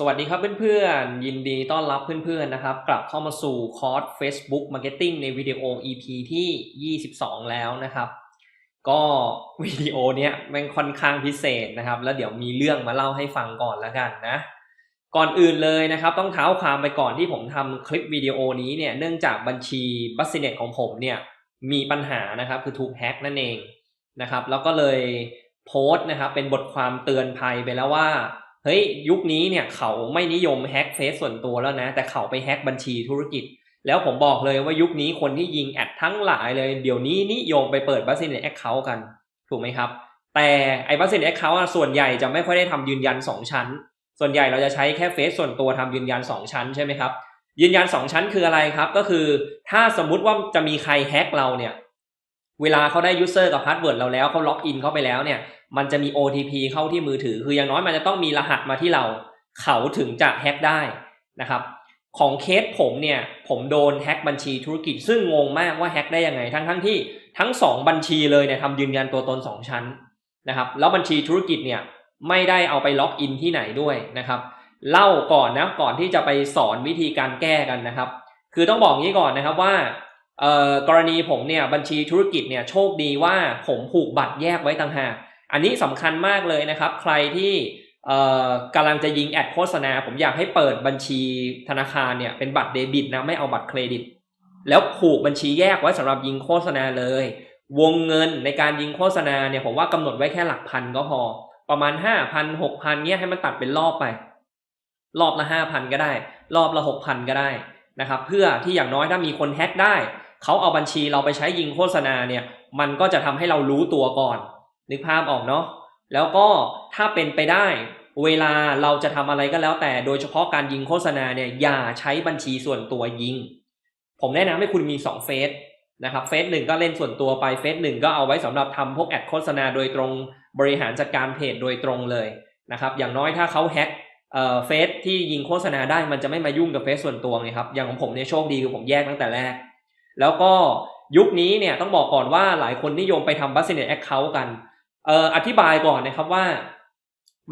สวัสดีครับเพื่อนๆ ยินดีต้อนรับเพื่อนๆนะครับ กลับเข้ามาสู่คอร์ส Facebook Marketing ในวิดีโอ EP ที่ 22 แล้วนะครับ ก็วิดีโอเนี้ยม่งค่อนข้างพิเศษนะครับ แล้วเดี๋ยวมีเรื่องมาเล่าให้ฟังก่อนแล้วกันนะ ก่อนอื่นเลยนะครับ ต้องเท้าความไปก่อนที่ผมทำคลิปวิดีโอนี้เนี่ยเนื่องจากบัญชีบัสเน็ตของผมเนี่ยมีปัญหานะครับคือถูกแฮ็กนั่นเองนะครับ แล้วก็เลยโพสต์นะครับเป็นบทความเตือนภัยไปแล้วว่า เฮ้ยยุคนี้เนี่ยเขาไม่นิยมแฮ็กเฟซส่วนตัวแล้วนะ แต่เขาไปแฮ็กบัญชีธุรกิจ แล้วผมบอกเลยว่ายุคนี้คนที่ยิงแอดทั้งหลายเลย เดี๋ยวนี้นิยมไปเปิดบัสเน็ตแอคเคาท์กัน ถูกไหมครับ แต่ไอ้บัสเน็ตแอคเคาท์ส่วนใหญ่จะไม่ค่อยได้ทำยืนยัน 2 ชั้น ส่วนใหญ่เราจะใช้แค่เฟซส่วนตัวทำยืนยัน 2 ชั้นใช่ไหมครับยืนยัน 2 ชั้นคืออะไรครับ ก็คือถ้าสมมุติว่าจะมีใครแฮ็กเราเนี่ยเวลาเขาได้ยูเซอร์กับพาสเวิร์ดเราแล้วเขาล็อกอินเข้าไปแล้วเนี่ย มันจะมี OTP เข้าที่มือถือ คืออย่างน้อยมันจะต้องมีรหัสมาที่เรา เขาถึงจะแฮ็กได้นะครับ ของเคสผมเนี่ย ผมโดนแฮ็กบัญชีธุรกิจ ซึ่งงงมากว่าแฮ็กได้ยังไง ทั้งทั้งที่ทั้ง 2 บัญชีเลยเนี่ยทำยืนยันตัวตน 2 ชั้นนะครับ แล้วบัญชีธุรกิจเนี่ยไม่ได้เอาไปล็อกอินที่ไหนด้วยนะครับ เล่าก่อนนะก่อนที่จะไปสอนวิธีการแก้กันนะครับ คือต้องบอกงี้ก่อนนะครับว่ากรณีผมเนี่ยบัญชีธุรกิจเนี่ยโชคดีว่าผมผูกบัตรแยกไว้ต่างหาก อันนี้สำคัญมากเลยนะครับ ใครที่กำลังจะยิงแอดโฆษณา ผมอยากให้เปิดบัญชีธนาคารเนี่ยเป็นบัตรเดบิตนะไม่เอาบัตรเครดิต แล้วผูกบัญชีแยกไว้สำหรับยิงโฆษณาเลย วงเงินในการยิงโฆษณาเนี่ยผมว่ากำหนดไว้แค่หลักพันก็พอ ประมาณห้าพันหกพันเนี่ยให้มันตัดเป็นรอบไป รอบละห้าพันก็ได้ รอบละหกพันก็ได้นะครับเพื่อที่อย่างน้อยถ้ามีคนแฮ็กได้เขาเอาบัญชีเราไปใช้ยิงโฆษณาเนี่ยมันก็จะทำให้เรารู้ตัวก่อน นึกภาพออกเนาะแล้วก็ถ้าเป็นไปได้เวลาเราจะทำอะไรก็แล้วแต่โดยเฉพาะการยิงโฆษณาเนี่ยอย่าใช้บัญชีส่วนตัวยิง ผมแนะนำให้คุณมี2เฟซนะครับเฟซหนึ่งก็เล่นส่วนตัวไปเฟซหนึ่งก็เอาไว้สำหรับทำพวกแอดโฆษณาโดยตรงบริหารจัดการเพจโดยตรงเลยนะครับอย่างน้อยถ้าเขาแฮ็กเอ่อเฟซที่ยิงโฆษณาได้มันจะไม่มายุ่งกับเฟซส่วนตัวไงครับอย่างของผมเนี่ยโชคดีคือผมแยกตั้งแต่แรก แล้วก็ยุคนี้เนี่ยต้องบอกก่อนว่าหลายคนนิยมไปทำ Business Account กัน เอ่ออธิบายก่อนนะครับว่า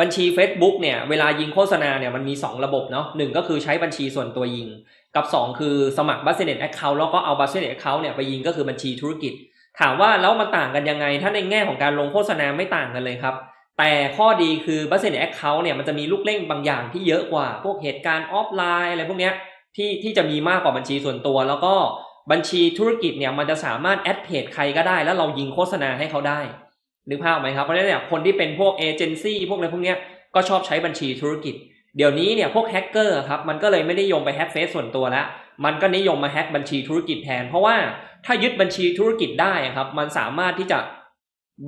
บัญชี Facebook เนี่ยเวลายิงโฆษณาเนี่ยมันมี 2 ระบบเนาะหนึ่งก็คือใช้บัญชีส่วนตัวยิง กับ 2 คือสมัคร Business Account แล้วก็เอา Business Account เนี่ยไปยิงก็คือบัญชีธุรกิจ ถามว่าแล้วมันต่างกันยังไง ถ้าในแง่ของการลงโฆษณาไม่ต่างกันเลยครับ แต่ข้อดีคือ Business Account เนี่ยมันจะมีลูกเล่นบางอย่างที่เยอะกว่า พวกเหตุการณ์ออฟไลน์อะไรพวกเนี้ยที่ที่จะมีมากกว่าบัญชีส่วนตัว แล้วก็บัญชีธุรกิจเนี่ยมันจะสามารถแอดเพจใครก็ได้ แล้วเรายิงโฆษณาให้เขาได้ นึกภาพไหมครับเพราะฉะนั้นเนี่ยคนที่เป็นพวกเอเจนซี่พวกอะไรพวกเนี้ยก็ชอบใช้บัญชีธุรกิจ เดี๋ยวนี้เนี่ยพวกแฮกเกอร์ครับมันก็เลยไม่ได้ยมไปแฮกเฟซส่วนตัวแล้วมันก็นิยมมาแฮกบัญชีธุรกิจแทน เพราะว่าถ้ายึดบัญชีธุรกิจได้ครับมันสามารถที่จะ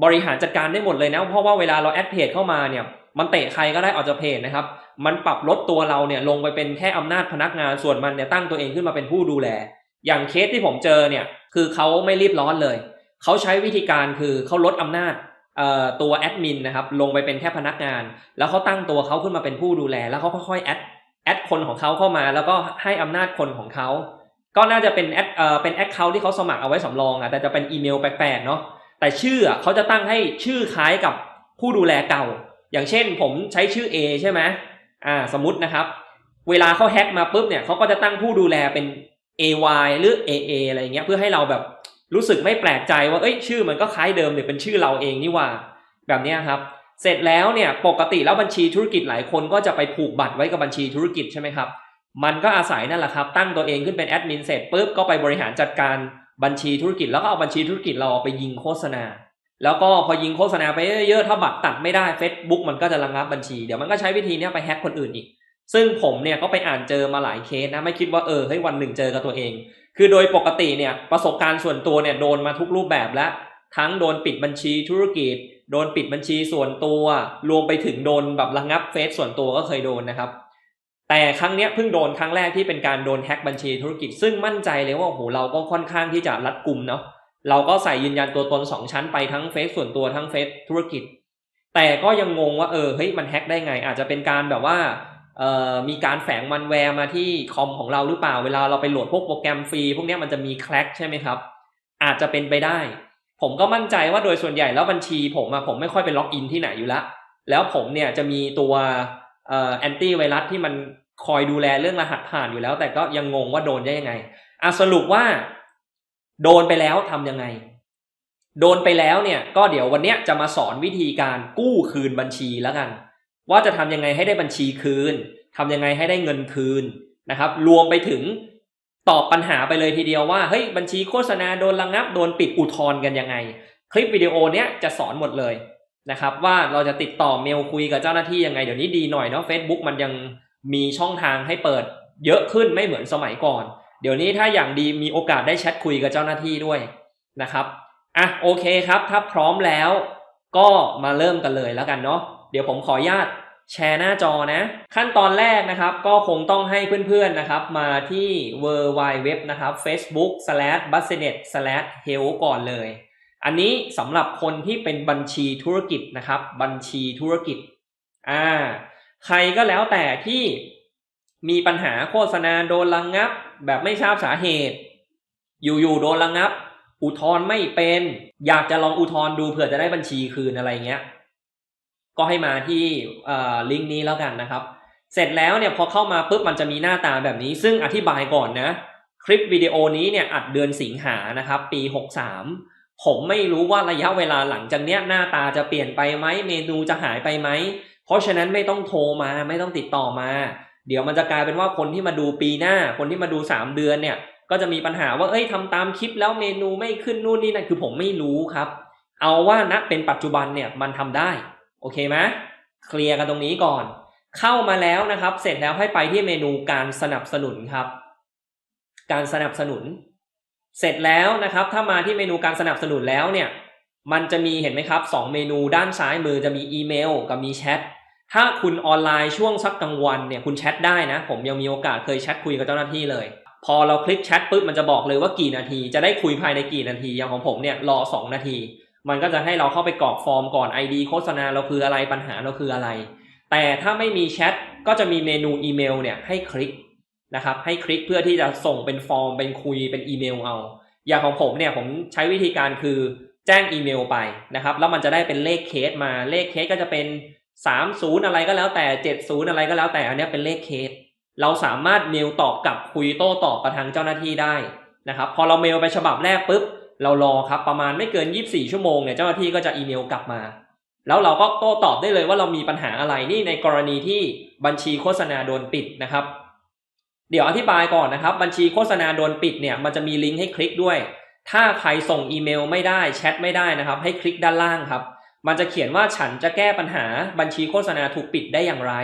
บริหารจัดการได้หมดเลยนะ เพราะว่าเวลาเราแอดเพจเข้ามาเนี่ยมันเตะใครก็ได้ออกจากเพจนะครับ มันปรับลดตัวเราเนี่ยลงไปเป็นแค่อำนาจพนักงานส่วนมันเนี่ยตั้งตัวเองขึ้นมาเป็นผู้ดูแล อย่างเคสที่ผมเจอเนี่ยคือเขาไม่รีบร้อนเลย เขาใช้วิธีการคือเขาลดอำนาจตัวแอดมินนะครับลงไปเป็นแค่พนักงาน แล้วเขาตั้งตัวเขาขึ้นมาเป็นผู้ดูแล แล้วเขาค่อยๆแอดแอดคนของเขาเข้ามา แล้วก็ให้อำนาจคนของเขาก็น่าจะเป็นแอดเอ่อเป็นแอคเคาท์ที่เขาสมัครเอาไว้สำรองอะแต่จะเป็นอีเมลแปลกๆเนาะแต่ชื่อเขาจะตั้งให้ชื่อคล้ายกับผู้ดูแลเก่า อย่างเช่นผมใช้ชื่อ A ใช่ไหมอ่าสมมตินะครับ เวลาเขาแฮ็กมาปุ๊บเนี่ยเขาก็จะตั้งผู้ดูแลเป็น AY หรือ AA อะไรเงี้ยเพื่อให้เราแบบ รู้สึกไม่แปลกใจว่าเอ้ยชื่อมันก็คล้ายเดิมเนี่ยเป็นชื่อเราเองนี่ว่า แบบนี้ครับ เสร็จแล้วเนี่ยปกติแล้วบัญชีธุรกิจหลายคนก็จะไปผูกบัตรไว้กับบัญชีธุรกิจใช่ไหมครับ มันก็อาศัยนั่นแหละครับ ตั้งตัวเองขึ้นเป็นแอดมินเสร็จปุ๊บก็ไปบริหารจัดการบัญชีธุรกิจ แล้วก็เอาบัญชีธุรกิจเราไปยิงโฆษณา แล้วก็พอยิงโฆษณาไปเยอะๆถ้าบัตรตัดไม่ได้ Facebook มันก็จะระงับบัญชีเดี๋ยวมันก็ใช้วิธีนี้ไปแฮ็กคนอื่นอีกซึ่งผมเนี่ยก็ไปอ่านเจอมาหลายเคสนะไม่คิดว่าเออเฮ้ยวันหนึ่งเจอกับตัวเอง คือโดยปกติเนี่ยประสบการณ์ส่วนตัวเนี่ยโดนมาทุกรูปแบบแล้วทั้งโดนปิดบัญชีธุรกิจ โดนปิดบัญชีส่วนตัว รวมไปถึงโดนแบบระงับเฟซส่วนตัวก็เคยโดนนะครับ แต่ครั้งเนี้ยเพิ่งโดนครั้งแรกที่เป็นการโดนแฮ็กบัญชีธุรกิจ ซึ่งมั่นใจเลยว่าโอ้โหเราก็ค่อนข้างที่จะรัดกุมเนาะเราก็ใส่ยืนยันตัวตนสองชั้นไปทั้งเฟซส่วนตัวทั้งเฟซธุรกิจ แต่ก็ยังงงว่าเออเฮ้ยมันแฮ็กได้ไง อาจจะเป็นการแบบว่า มีการแฝงมันแวร์มาที่คอมของเราหรือเปล่า เวลาเราไปโหลดพวกโปรแกรมฟรี พวกนี้มันจะมีแคลกใช่ไหมครับ อาจจะเป็นไปได้ ผมก็มั่นใจว่าโดยส่วนใหญ่แล้วบัญชีผมอะผมไม่ค่อยไปล็อกอินที่ไหนอยู่แล้วแล้วผมเนี่ยจะมีตัวแอนตี้ไวรัสที่มันคอยดูแลเรื่องรหัสผ่านอยู่แล้ว แต่ก็ยังงงว่าโดนได้ยังไงอะสรุปว่า โดนไปแล้วทำยังไง โดนไปแล้วเนี่ย ก็เดี๋ยววันเนี้ยจะมาสอนวิธีการกู้คืนบัญชีแล้วกัน ว่าจะทำยังไงให้ได้บัญชีคืนทำยังไงให้ได้เงินคืนนะครับ รวมไปถึงตอบปัญหาไปเลยทีเดียวว่าเฮ้ยบัญชีโฆษณาโดนระงับโดนปิดอุทธรณ์กันยังไง คลิปวิดีโอเนี้ยจะสอนหมดเลยนะครับ ว่าเราจะติดต่อเมลคุยกับเจ้าหน้าที่ยังไงเดี๋ยวนี้ดีหน่อยเนาะ Facebook มันยังมีช่องทางให้เปิดเยอะขึ้นไม่เหมือนสมัยก่อน เดี๋ยวนี้ถ้าอย่างดีมีโอกาสได้แชทคุยกับเจ้าหน้าที่ด้วยนะครับอะโอเคครับ ถ้าพร้อมแล้วก็มาเริ่มกันเลยแล้วกันเนาะ เดี๋ยวผมขออนุญาตแชร์หน้าจอนะ ขั้นตอนแรกนะครับ ก็คงต้องให้เพื่อนๆนะครับ มาที่ w w w นะครับ facebook b u s i n e t slash help ก่อนเลย อันนี้สำหรับคนที่เป็นบัญชีธุรกิจนะครับ บัญชีธุรกิจอ่าใครก็แล้วแต่ที่มีปัญหาโฆษณาโดนระงงับ แบบไม่ทราบสาเหตุ อยู่ๆโดนระงงับ อุทธรณ์ไม่เป็น อยากจะลองอุทธรณ์ดูเผื่อจะได้บัญชีคืนอะไรเงี้ย ก็ให้มาที่ลิงก์นี้แล้วกันนะครับ เสร็จแล้วเนี่ยพอเข้ามาปุ๊บมันจะมีหน้าตาแบบนี้ ซึ่งอธิบายก่อนนะ คลิปวิดีโอนี้เนี่ยอัดเดือนสิงหานะครับ ปี 63 ผมไม่รู้ว่าระยะเวลาหลังจากเนี้ยหน้าตาจะเปลี่ยนไปไหมเมนูจะหายไปไหม เพราะฉะนั้นไม่ต้องโทรมาไม่ต้องติดต่อมา เดี๋ยวมันจะกลายเป็นว่าคนที่มาดูปีหน้า คนที่มาดู 3 เดือนเนี่ยก็จะมีปัญหาว่าเอ้ยทำตามคลิปแล้วเมนูไม่ขึ้นนู่นนี่นั่นคือผมไม่รู้ครับ เอาว่าณเป็นปัจจุบันเนี่ยมันทำได้ โอเคไหมเคลียร์กันตรงนี้ก่อน เข้ามาแล้วนะครับ เสร็จแล้วให้ไปที่เมนูการสนับสนุนครับ การสนับสนุน เสร็จแล้วนะครับ ถ้ามาที่เมนูการสนับสนุนแล้วเนี่ย มันจะมีเห็นไหมครับสองเมนูด้านซ้ายมือจะมีอีเมลกับมีแชทถ้าคุณออนไลน์ช่วงสักกลางวันเนี่ยคุณแชทได้นะ ผมยังมีโอกาสเคยแชทคุยกับเจ้าหน้าที่เลย พอเราคลิกแชทปุ๊บมันจะบอกเลยว่ากี่นาที จะได้คุยภายในกี่นาทีอย่างของผมเนี่ยรอ 2 นาที มันก็จะให้เราเข้าไปกรอกฟอร์มก่อน ID โฆษณาเราคืออะไรปัญหาเราคืออะไร แต่ถ้าไม่มีแชทก็จะมีเมนูอีเมลเนี่ยให้คลิกนะครับ ให้คลิกเพื่อที่จะส่งเป็นฟอร์ม เป็นคุยเป็นอีเมลเอา อย่างของผมเนี่ยผมใช้วิธีการคือแจ้งอีเมลไปนะครับ แล้วมันจะได้เป็นเลขเคสมาเลขเคสก็จะเป็น 30 อะไรก็แล้วแต่ 70 อะไรก็แล้วแต่อันนี้เป็นเลขเคส เราสามารถเมลตอบกลับคุยโต้ตอบกับทางเจ้าหน้าที่ได้นะครับ พอเราเมลไปฉบับแรกปุ๊บ เรารอครับประมาณไม่เกิน 24 ชั่วโมงเนี่ยเจ้าหน้าที่ก็จะอีเมลกลับมา แล้วเราก็โต้ตอบได้เลยว่าเรามีปัญหาอะไรนี่ในกรณีที่บัญชีโฆษณาโดนปิดนะครับ เดี๋ยวอธิบายก่อนนะครับ บัญชีโฆษณาโดนปิดเนี่ยมันจะมีลิงก์ให้คลิกด้วย ถ้าใครส่งอีเมลไม่ได้แชทไม่ได้นะครับ ให้คลิกด้านล่างครับ มันจะเขียนว่าฉันจะแก้ปัญหาบัญชีโฆษณาถูกปิดได้อย่างไร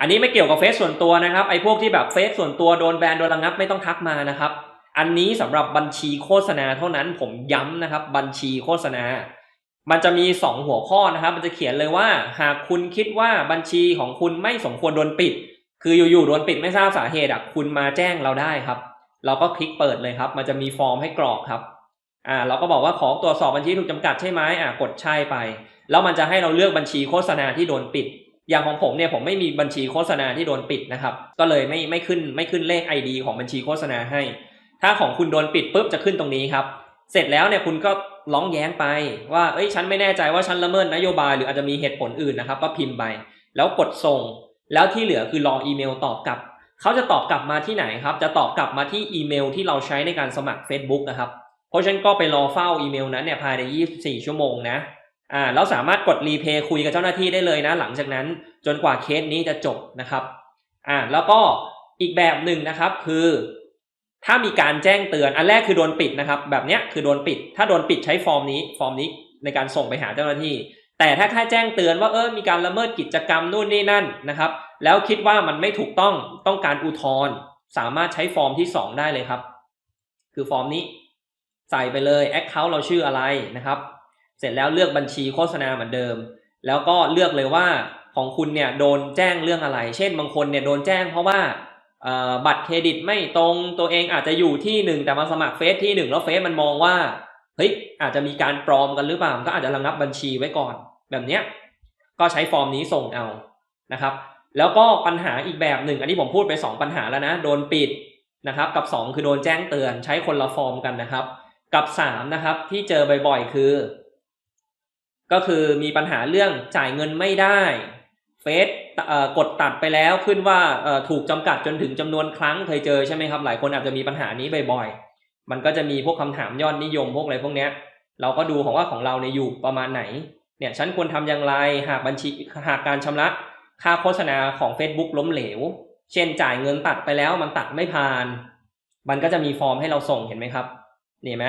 อันนี้ไม่เกี่ยวกับเฟซส่วนตัวนะครับไอ้พวกที่แบบเฟซส่วนตัวโดนแบนโดนระงับไม่ต้องทักมานะครับ อันนี้สำหรับบัญชีโฆษณาเท่านั้นผมย้ำนะครับ บัญชีโฆษณา มันจะมี 2 หัวข้อนะครับ มันจะเขียนเลยว่า หากคุณคิดว่าบัญชีของคุณไม่สมควรโดนปิด คืออยู่ๆโดนปิดไม่ทราบสาเหตุอะคุณมาแจ้งเราได้ครับ เราก็คลิกเปิดเลยครับ มันจะมีฟอร์มให้กรอกครับอ่าเราก็บอกว่าขอตรวจสอบบัญชีถูกจำกัดใช่ไหมอ่ากดใช่ไป แล้วมันจะให้เราเลือกบัญชีโฆษณาที่โดนปิด อย่างของผมเนี่ยผมไม่มีบัญชีโฆษณาที่โดนปิดนะครับ ก็เลยไม่ไม่ขึ้นไม่ขึ้นเลข ID ของบัญชีโฆษณาให้ ถ้าของคุณโดนปิดปุ๊บจะขึ้นตรงนี้ครับ เสร็จแล้วเนี่ยคุณก็ร้องแย้งไปว่าเอ้ยฉันไม่แน่ใจว่าฉันละเมิดนโยบายหรืออาจจะมีเหตุผลอื่นนะครับ ก็พิมพ์ไปแล้วกดส่ง แล้วที่เหลือคือรออีเมลตอบกลับเขาจะตอบกลับมาที่ไหนครับ จะตอบกลับมาที่อีเมลที่เราใช้ในการสมัคร Facebook นะครับ เพราะฉะนั้นก็ไปรอเฝ้าอีเมลนั้นเนี่ยภายใน 24 ชั่วโมงนะอ่าแล้วสามารถกดรีเพย์คุยกับเจ้าหน้าที่ได้เลยนะ หลังจากนั้นจนกว่าเคสนี้จะจบนะครับอ่าแล้วก็อีกแบบหนึ่งนะครับคือ ถ้ามีการแจ้งเตือนอันแรกคือโดนปิดนะครับ แบบเนี้ยคือโดนปิด ถ้าโดนปิดใช้ฟอร์มนี้ฟอร์มนี้ในการส่งไปหาเจ้าหน้าที่ แต่ถ้าแค่แจ้งเตือนว่าเออมีการละเมิดกิจกรรมนู่นนี่นั่นนะครับ แล้วคิดว่ามันไม่ถูกต้องต้องการอุทธรณ์สามารถใช้ฟอร์มที่ 2 ได้เลยครับ คือฟอร์มนี้ใส่ไปเลย Account เราชื่ออะไรนะครับ เสร็จแล้วเลือกบัญชีโฆษณาเหมือนเดิม แล้วก็เลือกเลยว่าของคุณเนี่ยโดนแจ้งเรื่องอะไร เช่นบางคนเนี่ยโดนแจ้งเพราะว่า บัตรเครดิตไม่ตรงตัวเองอาจจะอยู่ที่หนึ่งแต่มาสมัครเฟซที่หนึ่งแล้วเฟซมันมองว่าเฮ้ยอาจจะมีการปลอมกันหรือเปล่าก็อาจจะระงับบัญชีไว้ก่อน แบบเนี้ยก็ใช้ฟอร์มนี้ส่งเอานะครับ แล้วก็ปัญหาอีกแบบหนึ่งอันนี้ผมพูดไป 2 ปัญหาแล้วนะโดนปิดนะครับ กับ 2 คือโดนแจ้งเตือนใช้คนละฟอร์มกันนะครับ กับ 3 นะครับที่เจอบ่อยๆคือ ก็คือมีปัญหาเรื่องจ่ายเงินไม่ได้ เฟซกดตัดไปแล้วขึ้นว่าถูกจำกัดจนถึงจำนวนครั้งเคยเจอใช่ไหมครับ หลายคนอาจจะมีปัญหานี้บ่อยๆ มันก็จะมีพวกคำถามยอดนิยมพวกอะไรพวกเนี้ย เราก็ดูของว่าของเราเนี่ยอยู่ประมาณไหน เนี่ยฉันควรทำอย่างไรหากบัญชีหากการชำระค่าโฆษณาของ Facebook ล้มเหลว เช่นจ่ายเงินตัดไปแล้วมันตัดไม่ผ่าน มันก็จะมีฟอร์มให้เราส่งเห็นไหมครับนี่ไหม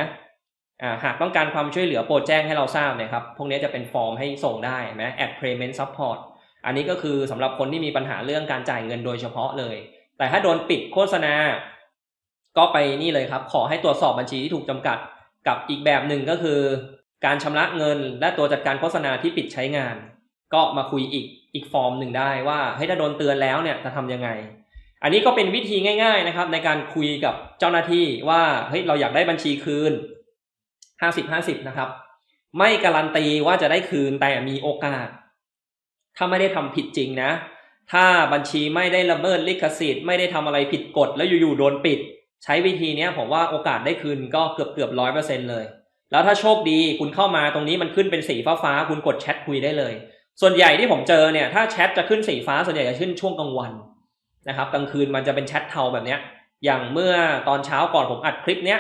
หากต้องการความช่วยเหลือโปรดแจ้งให้เราทราบนะครับ พวกนี้จะเป็นฟอร์มให้ส่งได้เห็นไหม a d payment support อันนี้ก็คือสำหรับคนที่มีปัญหาเรื่องการจ่ายเงินโดยเฉพาะเลย แต่ถ้าโดนปิดโฆษณา ก็ไปนี่เลยครับ ขอให้ตรวจสอบบัญชีที่ถูกจำกัด กับอีกแบบหนึ่งก็คือ การชำระเงิน และตัวจัดการโฆษณาที่ปิดใช้งาน ก็มาคุยอีกอีกฟอร์มหนึ่งได้ว่าเฮ้ยถ้าโดนเตือนแล้วเนี่ยจะทำยังไง อันนี้ก็เป็นวิธีง่าย ๆนะครับ ในการคุยกับเจ้าหน้าที่ว่าเฮ้ยเราอยากได้บัญชีคืนห้าสิบห้าสิบนะครับ ไม่การันตีว่าจะได้คืนแต่มีโอกาส ถ้าไม่ได้ทำผิดจริงนะ ถ้าบัญชีไม่ได้ละเมิดลิขสิทธิ์ไม่ได้ทำอะไรผิดกฎแล้วอยู่ๆโดนปิด ใช้วิธีเนี้ยผมว่าโอกาสได้คืนก็เกือบเกือบร้อยเปอร์เซ็นเลย แล้วถ้าโชคดีคุณเข้ามาตรงนี้มันขึ้นเป็นสีฟ้าฟ้าคุณกดแชทคุยได้เลย ส่วนใหญ่ที่ผมเจอเนี่ยถ้าแชทจะขึ้นสีฟ้าส่วนใหญ่จะขึ้นช่วงกลางวันนะครับกลางคืนมันจะเป็นแชทเทาแบบเนี้ยอย่างเมื่อตอนเช้าก่อนผมอัดคลิปเนี้ย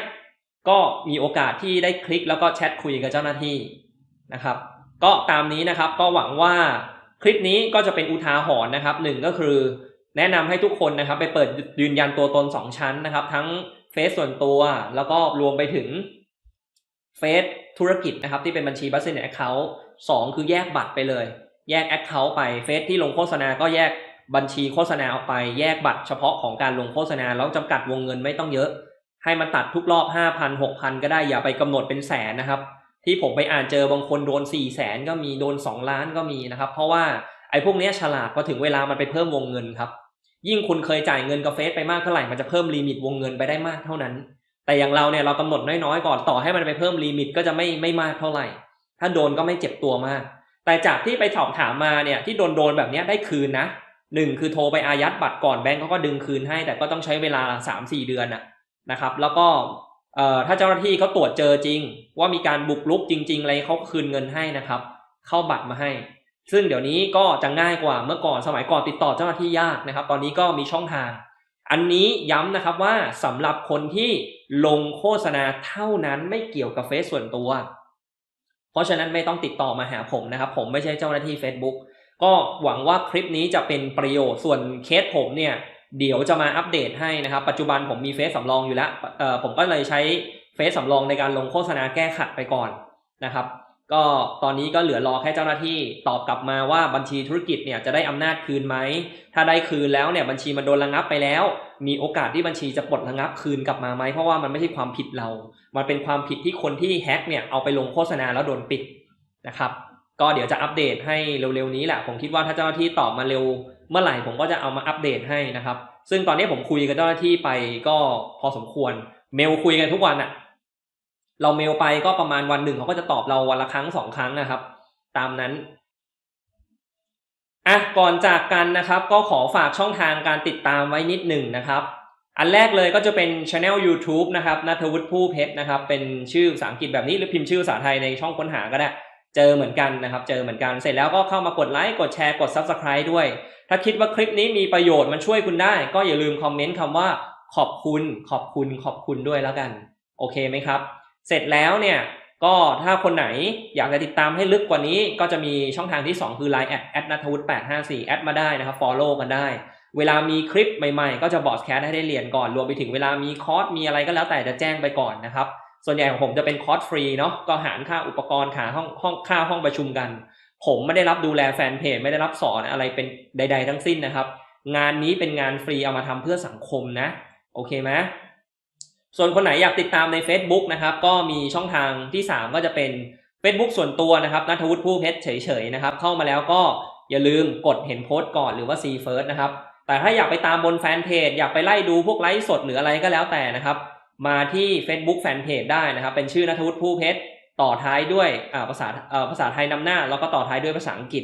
ก็มีโอกาสที่ได้คลิกแล้วก็แชทคุยกับเจ้าหน้าที่นะครับ ก็ตามนี้นะครับก็หวังว่า คลิปนี้ก็จะเป็นอุทาหรณ์นะครับหนึ่งก็คือ แนะนำให้ทุกคนนะครับ ไปเปิดยืนยันตัวตนสองชั้นนะครับ ทั้งเฟซส่วนตัว แล้วก็รวมไปถึงเฟซธุรกิจนะครับ ที่เป็นบัญชี business account สองคือแยกบัตรไปเลย แยก account ไปเฟซที่ลงโฆษณาก็แยกบัญชีโฆษณาออกไปแยกบัตรเฉพาะของการลงโฆษณาแล้วจำกัดวงเงินไม่ต้องเยอะ ให้มันตัดทุกรอบห้าพันหกพันก็ได้อย่าไปกำหนดเป็นแสนนะครับ ที่ผมไปอ่านเจอบางคนโดนสี่แสนก็มีโดนสองล้านก็มีนะครับ เพราะว่าไอ้พวกเนี้ยฉลาดพอถึงเวลามันไปเพิ่มวงเงินครับ ยิ่งคุณเคยจ่ายเงินกับเฟซไปมากเท่าไหร่มันจะเพิ่มลิมิตวงเงินไปได้มากเท่านั้น แต่อย่างเราเนี่ยเรากำหนดน้อยๆก่อนต่อให้มันไปเพิ่มลิมิตก็จะไม่ไม่มากเท่าไหร่ ถ้าโดนก็ไม่เจ็บตัวมาก แต่จากที่ไปสอบถามมาเนี่ยที่โดนโดนแบบเนี้ยได้คืนนะหนึ่งคือโทรไปอายัดบัตรก่อนแบงก์เขาก็ดึงคืนให้ แต่ก็ต้องใช้เวลาสามสี่เดือนนะนะครับ แล้วก็ ถ้าเจ้าหน้าที่เขาตรวจเจอจริง ว่ามีการบุกรุกจริง ๆ อะไรเขาคืนเงินให้นะครับ เข้าบัตรมาให้ ซึ่งเดี๋ยวนี้ก็จะง่ายกว่าเมื่อก่อนสมัยก่อนติดต่อเจ้าหน้าที่ยากนะครับ ตอนนี้ก็มีช่องทาง อันนี้ย้ำนะครับว่าสำหรับคนที่ลงโฆษณาเท่านั้นไม่เกี่ยวกับเฟซส่วนตัว เพราะฉะนั้นไม่ต้องติดต่อมาหาผมนะครับ ผมไม่ใช่เจ้าหน้าที่ Facebook ก็หวังว่าคลิปนี้จะเป็นประโยชน์ส่วนเคสผมเนี่ย เดี๋ยวจะมาอัปเดตให้นะครับ ปัจจุบันผมมีเฟซสำรองอยู่แล้วผมก็เลยใช้เฟซสำรองในการลงโฆษณาแก้ขัดไปก่อนนะครับ ก็ตอนนี้ก็เหลือรอแค่เจ้าหน้าที่ตอบกลับมาว่าบัญชีธุรกิจเนี่ยจะได้อำนาจคืนไหม ถ้าได้คืนแล้วเนี่ยบัญชีมันโดนระงับไปแล้ว มีโอกาสที่บัญชีจะปลดระงับคืนกลับมาไหมเพราะว่ามันไม่ใช่ความผิดเรา มันเป็นความผิดที่คนที่แฮ็กเนี่ยเอาไปลงโฆษณาแล้วโดนปิดนะครับ ก็เดี๋ยวจะอัปเดตให้เร็วๆนี้แหละ ผมคิดว่าถ้าเจ้าหน้าที่ตอบมาเร็วเมื่อไหร่ผมก็จะเอามาอัปเดตให้นะครับ ซึ่งตอนนี้ผมคุยกับเจ้าหน้าที่ไปก็พอสมควร เมลคุยกันทุกวันอะเราเมลไปก็ประมาณวันหนึ่งเขาก็จะตอบเราวันละครั้งสองครั้งนะครับ ตามนั้นอะก่อนจากกันนะครับ ก็ขอฝากช่องทางการติดตามไว้นิดหนึ่งนะครับ อันแรกเลยก็จะเป็นช anel YouTube นะครับนัทวุฒิผู้เพชรนะครับ เป็นชื่อภาษาอังกฤษแบบนี้หรือพิมพ์ชื่อภาษาไทยในช่องค้นหาก็ได้ เจอเหมือนกันนะครับ เจอเหมือนกันเสร็จแล้วก็เข้ามากดไลค์กดแชร์กด Subscribe ด้วย ถ้าคิดว่าคลิปนี้มีประโยชน์มันช่วยคุณได้ ก็อย่าลืมคอมเมนต์คำว่าขอบคุณขอบคุณขอบคุณด้วยแล้วกัน โอเคไหมครับ เสร็จแล้วเนี่ยก็ถ้าคนไหนอยากจะติดตามให้ลึกกว่านี้ ก็จะมีช่องทางที่ 2 คือ Line แอดแอดนัทวุฒิ854แอดมาได้นะครับ follow กันได้ เวลามีคลิปใหม่ๆ ก็จะบอสแคสให้ได้เรียนก่อน รวมไปถึงเวลามีคอร์สมีอะไรก็แล้วแต่จะแจ้งไปก่อนนะครับ ส่วนใหญ่ของผมจะเป็นคอร์สฟรีเนาะก็หารค่าอุปกรณ์ค่าห้องห้องค่าห้องประชุมกัน ผมไม่ได้รับดูแลแฟนเพจไม่ได้รับสอนอะไรเป็นใด ๆ ทั้งสิ้นนะครับ งานนี้เป็นงานฟรีเอามาทำเพื่อสังคมนะ โอเคไหมส่วนคนไหนอยากติดตามใน Facebook นะครับ ก็มีช่องทางที่ 3 ก็จะเป็น Facebook ส่วนตัวนะครับนัทวุฒิผู้เพชรเฉยๆนะครับ เข้ามาแล้วก็อย่าลืมกดเห็นโพสต์ก่อนหรือว่า See First นะครับ แต่ถ้าอยากไปตามบนแฟนเพจอยากไปไล่ดูพวกไลฟ์สดหรืออะไรก็แล้วแต่นะครับ มาที่ Facebook แฟนเพจได้นะครับ เป็นชื่อนัทวุฒิผู้เพชรต่อท้ายด้วยอ่าภาษาอ่อภาษาไทยนำหน้า แล้วก็ต่อท้ายด้วยภาษาอังกฤษ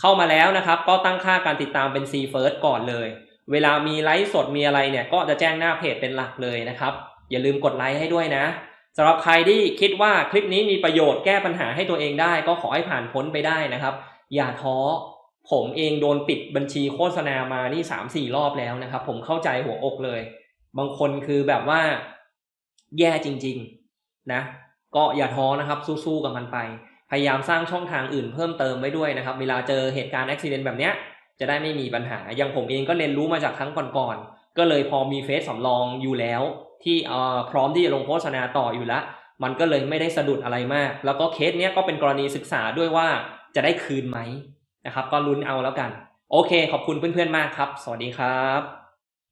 เข้ามาแล้วนะครับ ก็ตั้งค่าการติดตามเป็น See First ก่อนเลย เวลามีไลฟ์สดมีอะไรเนี่ย ก็จะแจ้งหน้าเพจเป็นหลักเลยนะครับ อย่าลืมกดไลค์ให้ด้วยนะสำหรับใครที่คิดว่าคลิปนี้มีประโยชน์แก้ปัญหาให้ตัวเองได้ ก็ขอให้ผ่านพ้นไปได้นะครับ อย่าท้อผมเองโดนปิดบัญชีโฆษณามานี่สามสี่รอบแล้วนะครับ ผมเข้าใจหัวอกเลย บางคนคือแบบว่า แย่จริง ๆ นะ ก็อย่าท้อนะครับ สู้ๆกับมันไป พยายามสร้างช่องทางอื่นเพิ่มเติมไว้ด้วยนะครับ เวลาเจอเหตุการณ์อุบิเหตุแบบเนี้ย จะได้ไม่มีปัญหา อย่างผมเองก็เรียนรู้มาจากครั้งก่อนๆ ก็เลยพอมีเฟซสำรองอยู่แล้ว ที่เอ่อพร้อมที่จะลงโฆษณาต่ออยู่แล้ว มันก็เลยไม่ได้สะดุดอะไรมาก แล้วก็เคสเนี้ยก็เป็นกรณีศึกษาด้วยว่าจะได้คืนไหมนะครับ ก็ลุ้นเอาแล้วกัน โอเค ขอบคุณเพื่อนๆมากครับ สวัสดีครับ